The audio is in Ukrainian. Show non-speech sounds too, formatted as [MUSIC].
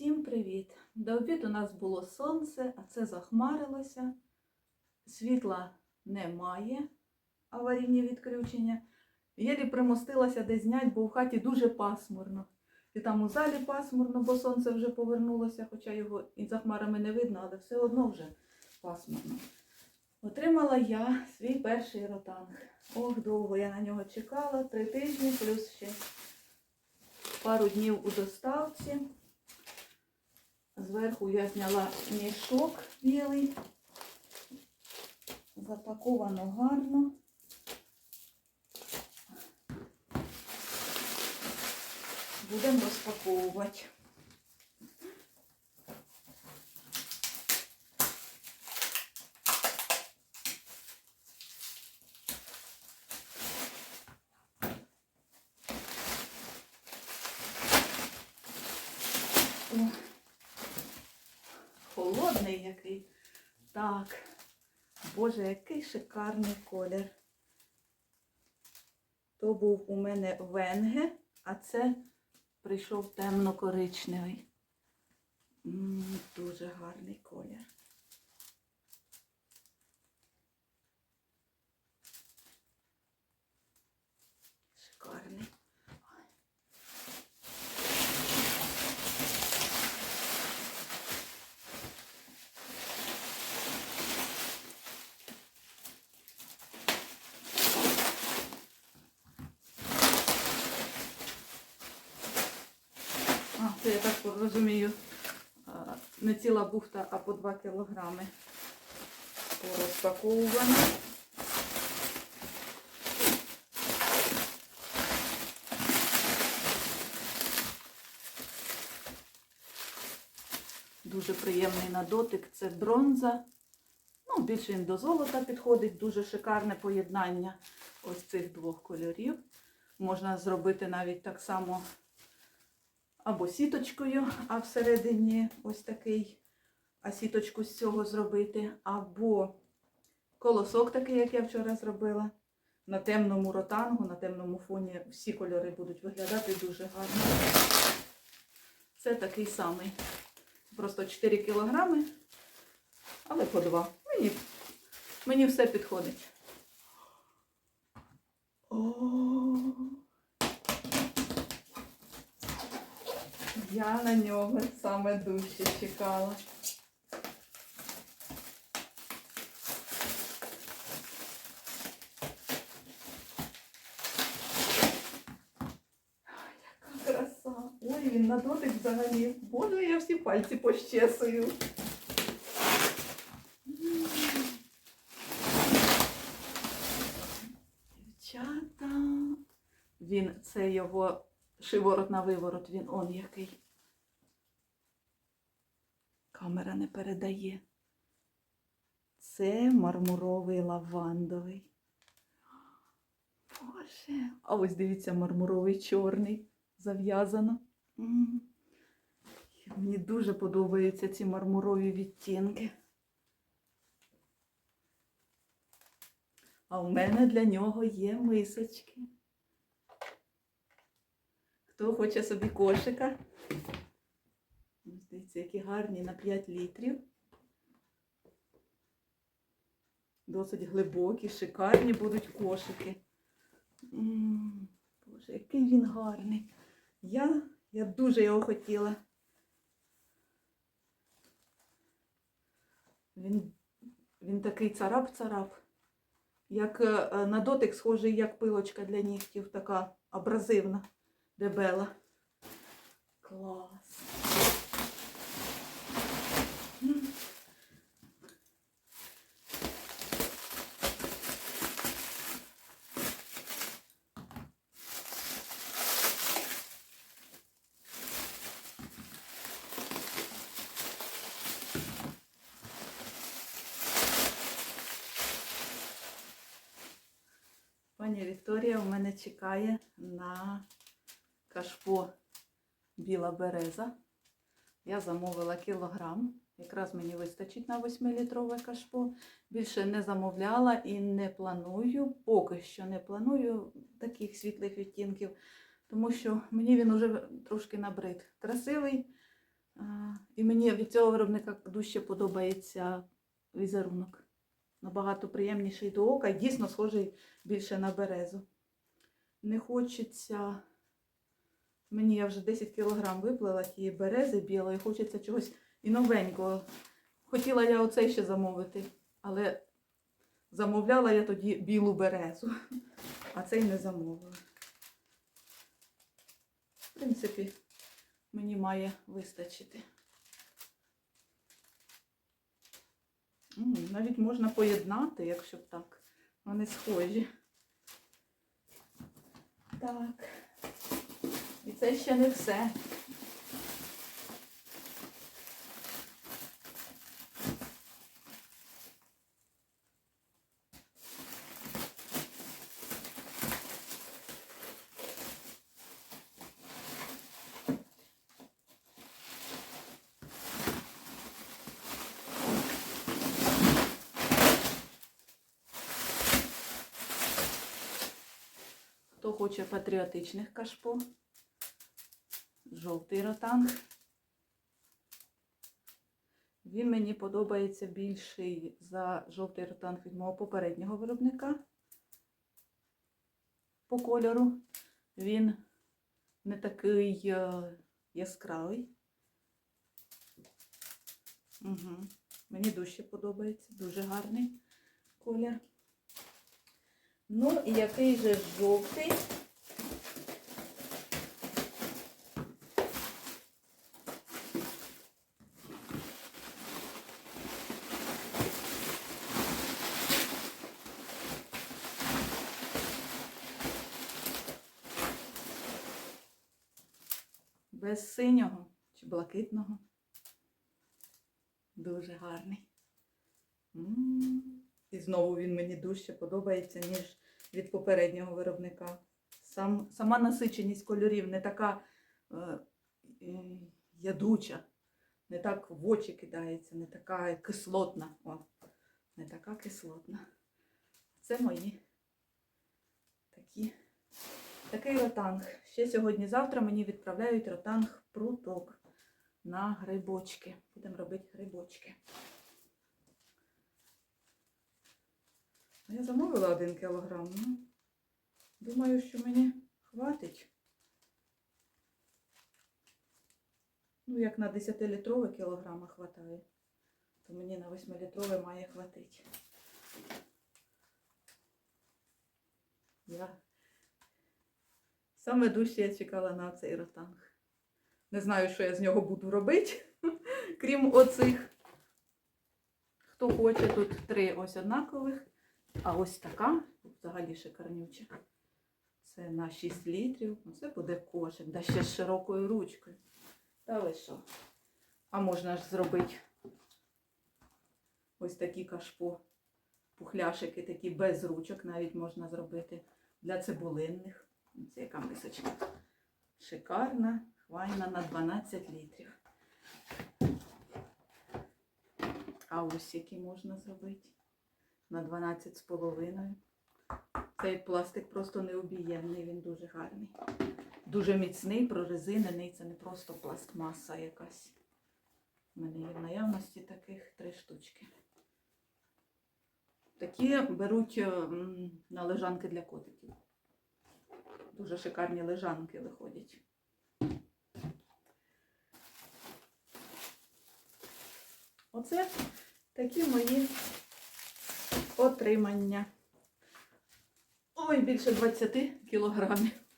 Всім привіт! До обіду у нас було сонце, а це захмарилося. Світла немає, аварійні відключення. Єлі примостилася десь знять, бо в хаті дуже пасмурно. І там у залі пасмурно, бо сонце вже повернулося, хоча його і за хмарами не видно, але все одно вже пасмурно. Отримала я свій перший ротанг. Ох, довго я на нього чекала, три тижні, плюс ще пару днів у доставці. Зверху я зняла мішок білий. Запаковано гарно. Будемо розпаковувати. О, холодний який. Так. Боже, який шикарний колір. То був у мене венге, а це прийшов темно-коричневий. Дуже гарний колір. Шикарний. А, це я так розумію, а, не ціла бухта, а по 2 кілограми порозпаковувана. Дуже приємний на дотик. Це бронза. Ну, більше він до золота підходить. Дуже шикарне поєднання ось цих двох кольорів. Можна зробити навіть так само або сіточкою, а всередині ось такий, а сіточку з цього зробити, або колосок такий, як я вчора зробила. На темному ротангу, на темному фоні всі кольори будуть виглядати дуже гарно. Це такий самий. Просто 4 кілограми, але по 2. Мені, мені все підходить. О! Я на нього саме дужче чекала. Яка краса. Ой, він на дотик взагалі. Боже, я всі пальці пощесую. Дівчата. Він, це його шиворот на виворот, він он який. Камера не передає. Це мармуровий лавандовий. Боже. А ось дивіться, мармуровий чорний зав'язано. Мені дуже подобаються ці мармурові відтінки. А у мене для нього є мисочки. Хто хоче собі кошика? Дивіться, які гарні на 5 літрів. Досить глибокі, шикарні будуть кошики. Боже, який він гарний. Я, я дуже його хотіла. Він, він такий царап-царап. Як е, на дотик схожий, як пилочка для нігтів, така абразивна, дебела. Клас. Пані Вікторія в мене чекає на кашпо біла береза. Я замовила кілограм. Якраз мені вистачить на 8-літрове кашпо. Більше не замовляла і не планую, поки що не планую таких світлих відтінків, тому що мені він уже трошки набрид. Красивий, І мені від цього виробника дужче подобається візерунок. Набагато приємніший до ока дійсно схожий більше на березу. Не хочеться. Мені я вже 10 кг виплила тієї берези білої, хочеться чогось і новенького. Хотіла я оцей ще замовити, але замовляла я тоді білу березу, [LAUGHS] а цей не замовила. В принципі, мені має вистачити. Навіть можна поєднати, якщо б так. Вони схожі. Так. Це ще не все. Хто хоче патріотичних кашпо, жовтий ротанг. Він мені подобається більший за жовтий ротанг від мого попереднього виробника. По кольору. Він не такий е, яскравий. Угу. Мені дуже подобається, дуже гарний колір. Ну і який же жовтий? Без синього чи блакитного. Дуже гарний. І знову він мені дужче подобається, ніж від попереднього виробника. Сам, сама насиченість кольорів не така е, е, ядуча, не так в очі кидається, не така кислотна. О, не така кислотна. Це мої такі, такий ротанг. Ще сьогодні-завтра мені відправляють ротанг пруток на грибочки. Будемо робити грибочки. Я замовила один кілограм. Ну, думаю, що мені хватить. Ну, як на 10-літрове кілограма хватає, то мені на 8-літрове має хватити. Я саме дужче я чекала на цей ротанг. Не знаю, що я з нього буду робити, [LAUGHS] крім оцих. Хто хоче, тут три ось однакових. А ось така, взагалі шикарнюча. Це на 6 літрів. Це буде кошик, да ще з широкою ручкою. Та ви що? А можна ж зробити ось такі кашпо, пухляшики, такі без ручок, навіть можна зробити для цибулинних. Це яка мисочка. Шикарна, хвайна на 12 літрів. А ось які можна зробити на 12 з половиною. Цей пластик просто необіємний, він дуже гарний. Дуже міцний, прорезинений, це не просто пластмаса якась. У мене є в наявності таких три штучки. Такі беруть на лежанки для котиків. Дуже шикарні лежанки виходять. Оце такі мої отримання. Ой, більше 20 кілограмів.